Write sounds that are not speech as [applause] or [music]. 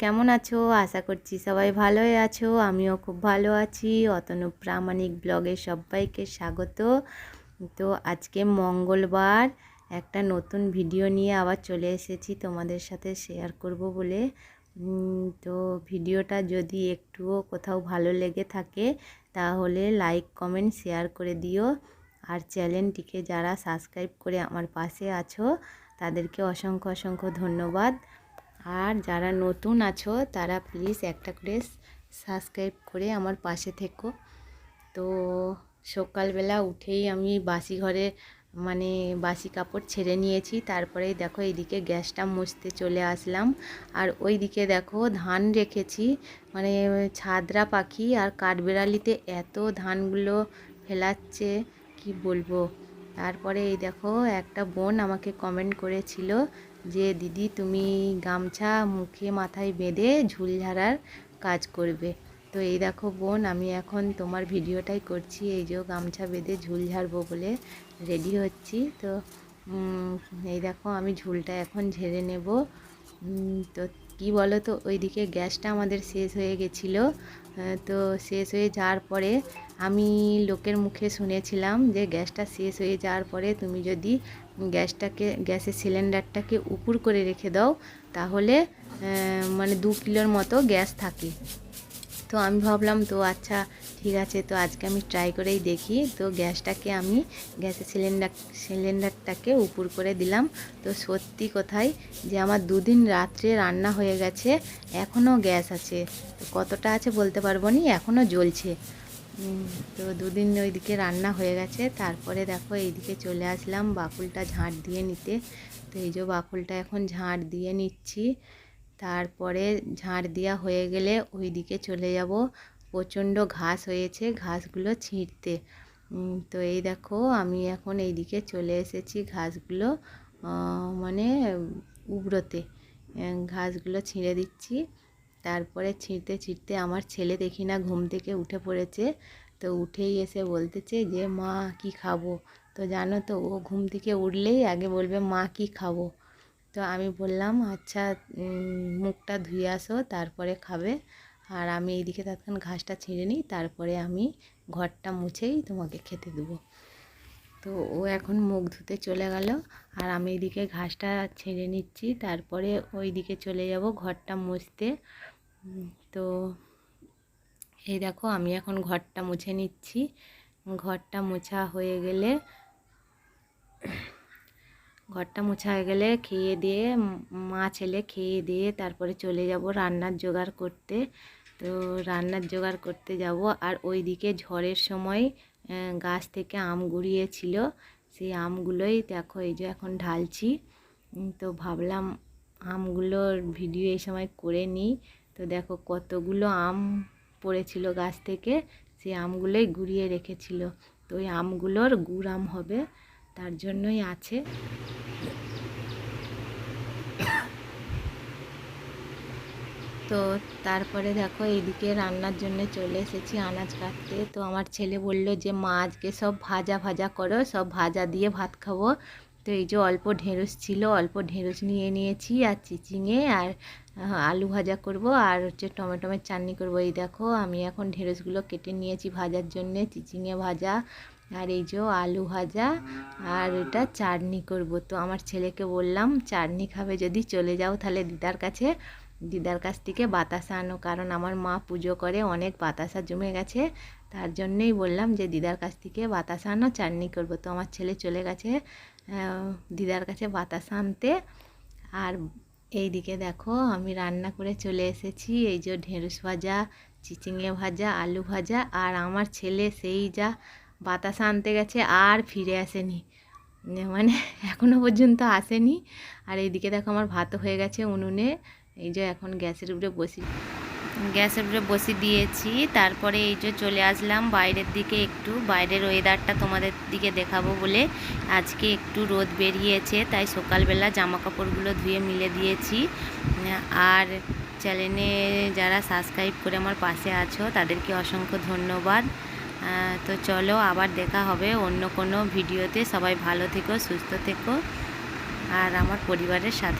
কেমন আছো? আশা করছি সবাই ভালোই আছো। আমিও খুব ভালো আছি। অতনু প্রামাণিক ব্লগে সবাইকে স্বাগত। তো আজকে মঙ্গলবার, একটা নতুন ভিডিও নিয়ে আবার চলে এসেছি তোমাদের সাথে শেয়ার করব বলে। তো ভিডিওটা যদি একটুও কোথাও ভালো লেগে থাকে, তাহলে লাইক কমেন্ট শেয়ার করে দিও। আর চ্যানেলটিকে যারা সাবস্ক্রাইব করে আমার পাশে আছো, তাদেরকে অসংখ্য অসংখ্য ধন্যবাদ। আর যারা নতুন আছো, তারা প্লিজ একটা করে সাবস্ক্রাইব করে আমার পাশে থেকো। তো সকালবেলা উঠেই আমি বাসি ঘরে মানে বাসি কাপড় ছেড়ে নিয়েছি। তারপরেই দেখো এইদিকে গ্যাসটা মুছতে চলে আসলাম। আর ওইদিকে দেখো ধান রেখেছি। মানে ছাদরা পাখি আর কাঠবেড়ালিতে এত ধানগুলো ফেলাচ্ছে, কি বলব? তারপরে এই দেখো একটা বোন আমাকে কমেন্ট করেছিল যে দিদি তুমি গামছা মুখে মাথায় বেঁধে ঝুল ঝাড়ার কাজ করবে। তো এই দেখো বোন, আমি এখন তোমার ভিডিওটাই করছি। এই যে গামছা বেঁধে ঝুল ঝাড়বো বলে রেডি হচ্ছি। তো এই দেখো আমি ঝুলটা এখন ঝেড়ে নেব। তো কি বলো তো ওইদিকে গ্যাসটা আমাদের শেষ হয়ে গেছিল। তো শেষ হয়ে যাওয়ার পরে আমি লোকের মুখে শুনেছিলাম যে গ্যাসটা শেষ হয়ে যাওয়ার পরে তুমি যদি গ্যাসটাকে, গ্যাসের সিলিন্ডারটাকে উপর করে রেখে দাও, তাহলে মানে দু কিলোর মতো গ্যাস থাকে। তো আমি ভাবলাম, তো আচ্ছা ঠিক আছে, তো আজকে আমি ট্রাই করেই দেখি। তো গ্যাসটাকে আমি গ্যাসের সিলিন্ডার, সিলিন্ডারটাকে উপর করে দিলাম। তো সত্যি কোথায় যে আমার দুদিন রাত্রে রান্না হয়ে গেছে, এখনও গ্যাস আছে। তো কতটা আছে বলতে পারব না? এখনও জ্বলছে। তো দুদিন ওইদিকে রান্না হয়ে গেছে। তারপরে দেখো এইদিকে চলে আসলাম বাকুলটা ঝাঁট দিয়ে নিতে। তো এই যে বাকুলটা এখন ঝাঁট দিয়ে নিচ্ছি। তারপরে ঝাঁট দেওয়া হয়ে গেলে ওই দিকে চলে যাব। প্রচণ্ড ঘাস হয়েছে ঘাসগুলো ছিঁড়তে। তো এই দেখো আমি এখন এই দিকে চলে এসেছি ঘাসগুলো মানে উবড়োতে ঘাসগুলো ছিঁড়ে দিচ্ছি। তারপরে ছিঁড়তে ছিঁড়তে আমার ছেলে দেখি না ঘুম থেকে উঠে পড়েছে। তো উঠেই এসে বলতেছে যে, মা, কি খাব? তো জানো তো, ও ঘুম থেকে উঠলেই আগে বলবে, মা, কি খাব? তো আমি বললাম আচ্ছা মুখটা ধুয়ে আসো, তারপরে খাবে। আর আমি এইদিকে তৎক্ষণ ঘাসটা ছিঁড়ে নিই, তারপরে আমি ঘরটা মুছেই তোমাকে খেতে দেবো। তো ও এখন মুখ ধুতে চলে গেল, আর আমি এইদিকে ঘাসটা ছেড়ে নিচ্ছি। তারপরে ওই দিকে চলে যাব ঘরটা মুছতে। তো এই দেখো, আমি এখন ঘরটা মুছে নিচ্ছি। ঘরটা মোছা হয়ে গেলে, ঘরটা মোছা হয়ে গেলে খেয়ে দিয়ে, মা ছেলে খেয়ে দিয়ে তারপরে চলে যাব রান্নার জোগাড় করতে। তো রান্নার জোগাড় করতে যাব। আর ওইদিকে ঝড়ের সময় গাছ থেকে আম গুড়িয়েছিল। সেই আমগুলোই দেখো, এই যে এখন ঢালছি। তো ভাবলাম আমগুলোর ভিডিও এই সময় করে নিই। তো দেখো কতগুলো আম পড়েছিল গাছ থেকে সেই আমগুলোই গুড়িয়ে রেখেছিল। তো ওই আমগুলোর গুড় আম হবে, তার জন্যই আছে। তো তারপরে দেখো এইদিকে রান্নার জন্য চলে এসেছি আনাজ কাটতে। তো আমার ছেলে বলল যে, মা, আজকে সব ভাজা ভাজা করো, সব ভাজা দিয়ে ভাত খাব। তো এই যে অল্প ঢেঁড়স ছিল, অল্প ঢেঁড়স নিয়ে নিয়েছি আর চিচিঙে আর আলু ভাজা করব আর হচ্ছে টমেটোমের চাটনি করব। এই দেখো আমি এখন ঢেঁড়সগুলো কেটে নিয়েছি ভাজার জন্যে, চিচিঙে ভাজা আর এই যে আলু ভাজা আর এটা চাটনি করব। তো আমার ছেলেকে বললাম, চাটনি খাবে যদি চলে যাও তাহলে দিদার কাছে, দিদার কাছ থেকে বাতাসা আনো। কারণ আমার মা পুজো করে, অনেক বাতাসা জমে গেছে। তার জন্যেই বললাম যে, দিদার কাছ থেকে বাতাসা আনো, চাটনি করব। তো আমার ছেলে চলে গেছে। দিদার কাছে বাতাসা আনতে। আর এই দিকে দেখো, আমি রান্না করে চলে এসেছি। এই যে ঢেঁড়স ভাজা চিচিঙে ভাজা, আলু ভাজা, আর আমার ছেলে সেই যা বাতাসা আনতে গেছে আর ফিরে আসেনি। মানে [laughs] এখনও পর্যন্ত আসেনি। আর এইদিকে দেখো, আমার ভাতও হয়ে গেছে উনুনে। এই যে এখন গ্যাসের উপরে বসি। গ্যাসের উপরে বসি দিয়েছি। তারপরে এই যে চলে আসলাম বাইরের দিকে একটু। বাইরের ওয়েদারটা তোমাদের দিকে দেখাবো বলে আজকে একটু রোদ বেরিয়েছে, তাই সকালবেলা জামা কাপড়গুলো ধুয়ে মিলে দিয়েছি। আর চ্যানেলে যারা সাবস্ক্রাইব করে আমার পাশে আছো, তাদেরকে অসংখ্য ধন্যবাদ। তো চলো আবার দেখা হবে অন্য কোনো ভিডিওতে সবাই ভালো থেকো, সুস্থ থেকো। আর আমার পরিবারের সাথে